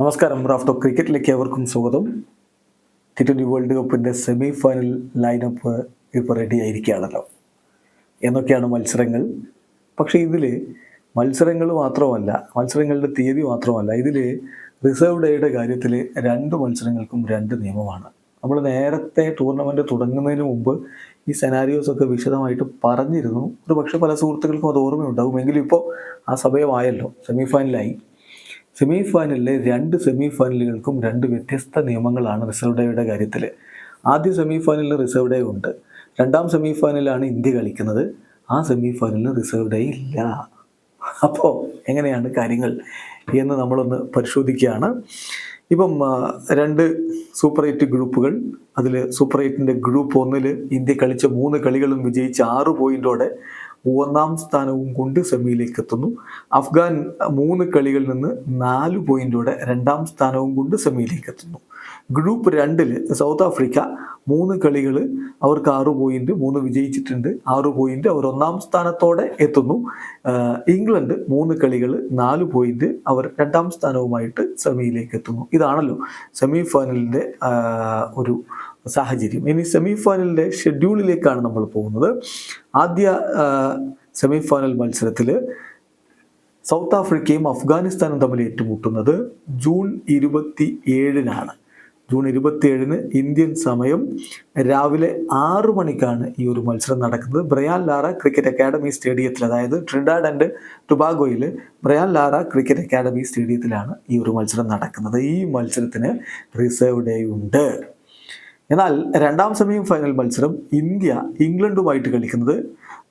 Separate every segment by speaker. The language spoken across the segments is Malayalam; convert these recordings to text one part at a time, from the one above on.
Speaker 1: നമസ്കാരം. റാഫ്റ്റോ ക്രിക്കറ്റിലേക്ക് ഏവർക്കും സ്വാഗതം. ടി ട്വന്റി വേൾഡ് കപ്പിന്റെ സെമി ഫൈനൽ ലൈനപ്പ് ഇപ്പോൾ റെഡി ആയിരിക്കുകയാണല്ലോ. എന്നൊക്കെയാണ് മത്സരങ്ങൾ. പക്ഷേ ഇതിൽ മത്സരങ്ങൾ മാത്രമല്ല മത്സരങ്ങളുടെ തീയതി മാത്രമല്ല ഇതിൽ റിസർവ് ഡേയുടെ കാര്യത്തിൽ രണ്ട് മത്സരങ്ങൾക്കും രണ്ട് നിയമമാണ്. നമ്മൾ നേരത്തെ ടൂർണമെന്റ് തുടങ്ങുന്നതിന് മുമ്പ് ഈ സെനാരിയോസ് ഒക്കെ വിശദമായിട്ട് പറഞ്ഞിരുന്നു. ഒരു പക്ഷേ പല സുഹൃത്തുക്കൾക്കും അത് ഓർമ്മയുണ്ടാകും എങ്കിലും ഇപ്പോൾ ആ സമയമായല്ലോ. സെമി ഫൈനലായി സെമി ഫൈനലിലെ രണ്ട് സെമി ഫൈനലുകൾക്കും രണ്ട് വ്യത്യസ്ത നിയമങ്ങളാണ് റിസർവ് ഡേയുടെ കാര്യത്തിൽ ആദ്യ സെമി ഫൈനലിൽ റിസർവ് ഡേ ഉണ്ട്. രണ്ടാം സെമി ഫൈനലാണ് ഇന്ത്യ കളിക്കുന്നത്. ആ സെമി ഫൈനലിൽ റിസർവ് ഡേ ഇല്ല. അപ്പോൾ എങ്ങനെയാണ് കാര്യങ്ങൾ എന്ന് നമ്മളൊന്ന് പരിശോധിക്കുകയാണ്. ഇപ്പം രണ്ട് സൂപ്പർ എയ്റ്റ് ഗ്രൂപ്പുകൾ അതിൽ സൂപ്പർ എയ്റ്റിന്റെ ഗ്രൂപ്പ് ഒന്നിൽ ഇന്ത്യ കളിച്ച മൂന്ന് കളികളും വിജയിച്ച് ആറ് പോയിന്റോടെ ഒന്നാം സ്ഥാനവും കൊണ്ട് സെമിയിലേക്ക് എത്തുന്നു അഫ്ഗാൻ മൂന്ന് കളികളിൽ നിന്ന് നാല് പോയിന്റോടെ രണ്ടാം സ്ഥാനവും കൊണ്ട് സെമിയിലേക്ക് എത്തുന്നു ഗ്രൂപ്പ് രണ്ടിൽ സൗത്ത് ആഫ്രിക്ക മൂന്ന് കളികൾ അവർക്ക് ആറ് പോയിന്റ് മൂന്ന് വിജയിച്ചിട്ടുണ്ട്. ആറ് പോയിന്റ് അവർ ഒന്നാം സ്ഥാനത്തോടെ എത്തുന്നു. ഇംഗ്ലണ്ട് മൂന്ന് കളികൾ നാല് പോയിന്റ് അവർ രണ്ടാം സ്ഥാനവുമായിട്ട് സെമിയിലേക്ക് എത്തുന്നു ഇതാണല്ലോ സെമി ഫൈനലിന്റെ ഒരു സാഹചര്യം. ഇനി സെമി ഫൈനലിന്റെ ഷെഡ്യൂളിലേക്കാണ് നമ്മൾ പോകുന്നത്. ആദ്യ സെമി ഫൈനൽ മത്സരത്തിൽ സൗത്ത് ആഫ്രിക്കയും അഫ്ഗാനിസ്ഥാനും തമ്മിൽ ഏറ്റുമുട്ടുന്നത് ജൂൺ ഇരുപത്തി ഏഴിനാണ് ജൂൺ ഇരുപത്തിയേഴിന് ഇന്ത്യൻ സമയം രാവിലെ ആറു മണിക്കാണ് ഈ ഒരു മത്സരം നടക്കുന്നത്. ബ്രയാൻ ലാറ ക്രിക്കറ്റ് അക്കാഡമി സ്റ്റേഡിയത്തിൽ അതായത് ട്രിഡാഡ് ആൻഡ് ടുബാഗോയിൽ ബ്രയാൻ ലാറ ക്രിക്കറ്റ് അക്കാഡമി സ്റ്റേഡിയത്തിലാണ് ഈ ഒരു മത്സരം നടക്കുന്നത്. ഈ മത്സരത്തിന് റിസർവ് ഡേ ഉണ്ട്. എന്നാൽ രണ്ടാം സെമിയും ഫൈനൽ മത്സരം ഇന്ത്യ ഇംഗ്ലണ്ടുമായിട്ട് കളിക്കുന്നത്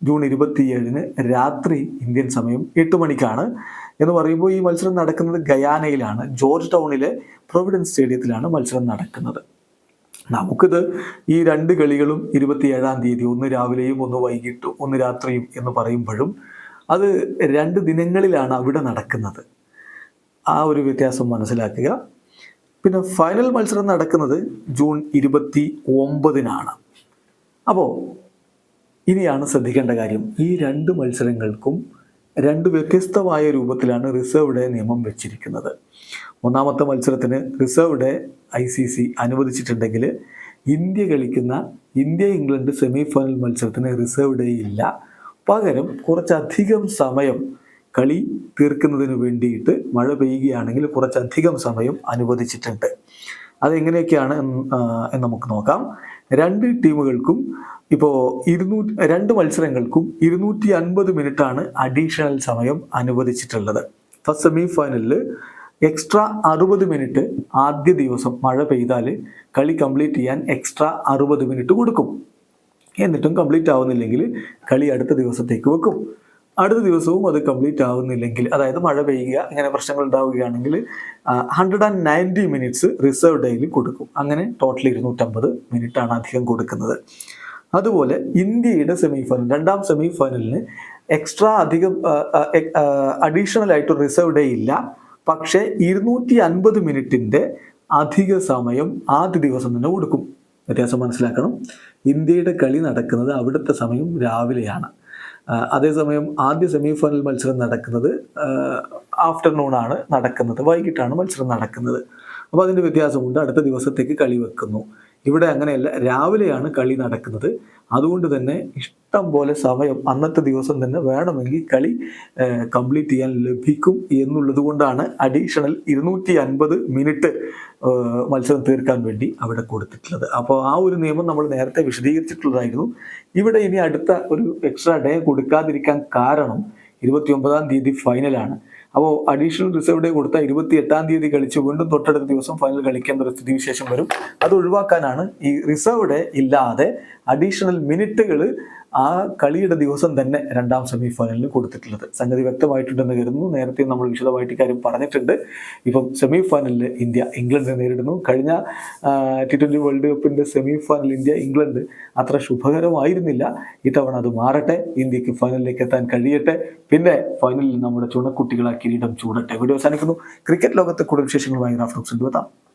Speaker 1: ജൂൺ ഇരുപത്തിയേഴിന് രാത്രി ഇന്ത്യൻ സമയം എട്ട് മണിക്കാണ്. എന്ന് പറയുമ്പോൾ ഈ മത്സരം നടക്കുന്നത് ഗയാനയിലാണ്. ജോർജ് ടൗണിലെ പ്രൊവിഡൻസ് സ്റ്റേഡിയത്തിലാണ് മത്സരം നടക്കുന്നത്. നമുക്കിത് ഈ രണ്ട് കളികളും ഇരുപത്തിയേഴാം തീയതി ഒന്ന് രാവിലെയും ഒന്ന് വൈകിട്ടും ഒന്ന് രാത്രിയും എന്ന് പറയുമ്പോഴും അത് രണ്ട് ദിനങ്ങളിലാണ് അവിടെ നടക്കുന്നത്. ആ ഒരു വ്യത്യാസം മനസ്സിലാക്കുക. പിന്നെ ഫൈനൽ മത്സരം നടക്കുന്നത് ജൂൺ ഇരുപത്തി ഒമ്പതിനാണ് അപ്പോൾ ഇനിയാണ് ശ്രദ്ധിക്കേണ്ട കാര്യം. ഈ രണ്ട് മത്സരങ്ങൾക്കും രണ്ട് വ്യത്യസ്തമായ രൂപത്തിലാണ് റിസർവ് ഡേ നിയമം വെച്ചിരിക്കുന്നത്. ഒന്നാമത്തെ മത്സരത്തിന് reserve day I C C അനുവദിച്ചിട്ടുണ്ടെങ്കിൽ India കളിക്കുന്ന ഇന്ത്യ ഇംഗ്ലണ്ട് സെമി ഫൈനൽ മത്സരത്തിന് റിസർവ് ഡേ ഇല്ല. പകരം കുറച്ചധികം സമയം കളി തീർക്കുന്നതിന് വേണ്ടിയിട്ട് മഴ പെയ്യുകയാണെങ്കിൽ കുറച്ചധികം സമയം അനുവദിച്ചിട്ടുണ്ട്. അതെങ്ങനെയൊക്കെയാണ് എന്ന് നമുക്ക് നോക്കാം. രണ്ട് ടീമുകൾക്കും ഇപ്പോൾ ഇരുന്നൂറ്റി രണ്ട് മത്സരങ്ങൾക്കും ഇരുന്നൂറ്റി അൻപത് മിനിറ്റാണ് അഡീഷണൽ സമയം അനുവദിച്ചിട്ടുള്ളത്. ഫസ്റ്റ് സെമി ഫൈനലിൽ എക്സ്ട്രാ അറുപത് മിനിറ്റ് ആദ്യ ദിവസം മഴ പെയ്താൽ കളി കംപ്ലീറ്റ് ചെയ്യാൻ എക്സ്ട്രാ അറുപത് മിനിറ്റ് കൊടുക്കും. എന്നിട്ടും കംപ്ലീറ്റ് ആവുന്നില്ലെങ്കിൽ കളി അടുത്ത ദിവസത്തേക്ക് വെക്കും. അടുത്ത ദിവസവും അത് കംപ്ലീറ്റ് ആവുന്നില്ലെങ്കിൽ അതായത് മഴ പെയ്യുക ഇങ്ങനെ പ്രശ്നങ്ങൾ ഉണ്ടാവുകയാണെങ്കിൽ hundred and ninety minutes reserve ഡേയിൽ കൊടുക്കും. അങ്ങനെ ടോട്ടൽ ഇരുന്നൂറ്റമ്പത് മിനിറ്റ് ആണ് അധികം കൊടുക്കുന്നത്. അതുപോലെ ഇന്ത്യയുടെ സെമി ഫൈനൽ രണ്ടാം സെമി ഫൈനലിന് എക്സ്ട്രാ അധികം അഡീഷണൽ ആയിട്ട് റിസർവ് ഡേ ഇല്ല. പക്ഷേ ഇരുന്നൂറ്റി അൻപത് മിനിറ്റിന്റെ അധിക സമയം ആദ്യ ദിവസം തന്നെ കൊടുക്കും. വ്യത്യാസം മനസ്സിലാക്കണം. ഇന്ത്യയുടെ കളി നടക്കുന്നത് അവിടുത്തെ സമയം രാവിലെയാണ്. അതേസമയം ആദ്യ സെമി ഫൈനൽ മത്സരം നടക്കുന്നത് ആഫ്റ്റർനൂൺ ആണ് നടക്കുന്നത്. വൈകിട്ടാണ് മത്സരം നടക്കുന്നത്. അപ്പോൾ അതിന്റെ വ്യത്യാസമുണ്ട്. അടുത്ത ദിവസത്തേക്ക് കളി വെക്കുന്നു. ഇവിടെ അങ്ങനെയല്ല രാവിലെയാണ് കളി നടക്കുന്നത്. അതുകൊണ്ട് തന്നെ ഇഷ്ടം പോലെ സമയം അന്നത്തെ ദിവസം തന്നെ വേണമെങ്കിൽ കളി കംപ്ലീറ്റ് ചെയ്യാൻ ലഭിക്കും എന്നുള്ളത് കൊണ്ടാണ് അഡീഷണൽ ഇരുന്നൂറ്റി അൻപത് മിനിറ്റ് മത്സരം തീർക്കാൻ വേണ്ടി അവിടെ കൊടുത്തിട്ടുള്ളത്. അപ്പോൾ ആ ഒരു നിയമം നമ്മൾ നേരത്തെ വിശദീകരിച്ചിട്ടുള്ളതായിരുന്നു. ഇവിടെ ഇനി അടുത്ത ഒരു എക്സ്ട്രാ ഡേ കൊടുക്കാതിരിക്കാൻ കാരണം ഇരുപത്തി ഒമ്പതാം തീയതി ഫൈനലാണ് അപ്പോൾ അഡീഷണൽ റിസർവ് ഡേ കൊടുത്ത ഇരുപത്തി എട്ടാം തീയതി കളിച്ച് വീണ്ടും തൊട്ടടുത്ത ദിവസം ഫൈനൽ കളിക്കേണ്ട ഒരു സ്ഥിതിവിശേഷം വരും. അത് ഒഴിവാക്കാനാണ് ഈ റിസർവ് ഡേ ഇല്ലാതെ അഡീഷണൽ മിനിറ്റുകൾ ആ കളിയുടെ ദിവസം തന്നെ രണ്ടാം സെമി ഫൈനലിന് കൊടുത്തിട്ടുള്ളത്. സംഗതി വ്യക്തമായിട്ടുണ്ടെന്ന് കരുതുന്നു. നേരത്തെ നമ്മൾ വിശദമായിട്ട് കാര്യം പറഞ്ഞിട്ടുണ്ട്. ഇപ്പം സെമി ഫൈനലിൽ ഇന്ത്യ ഇംഗ്ലണ്ടിനെ നേരിടുന്നു. കഴിഞ്ഞ ടി ട്വന്റി വേൾഡ് കപ്പിന്റെ സെമി ഫൈനൽ ഇന്ത്യ ഇംഗ്ലണ്ട് അത്ര ശുഭകരമായിരുന്നില്ല. ഇത്തവണ അത് മാറട്ടെ. ഇന്ത്യയ്ക്ക് ഫൈനലിലേക്ക് എത്താൻ കഴിയട്ടെ. പിന്നെ ഫൈനലിൽ നമ്മുടെ ചുണക്കുട്ടികളെ കിരീടം ചൂടട്ടെ. വീഡിയോ അവസാനിക്കുന്നു. ക്രിക്കറ്റ് ലോകത്തെ കൂടുതൽ വിശേഷങ്ങളുമായി റാഫ്റ്റോക്സ് എത്താം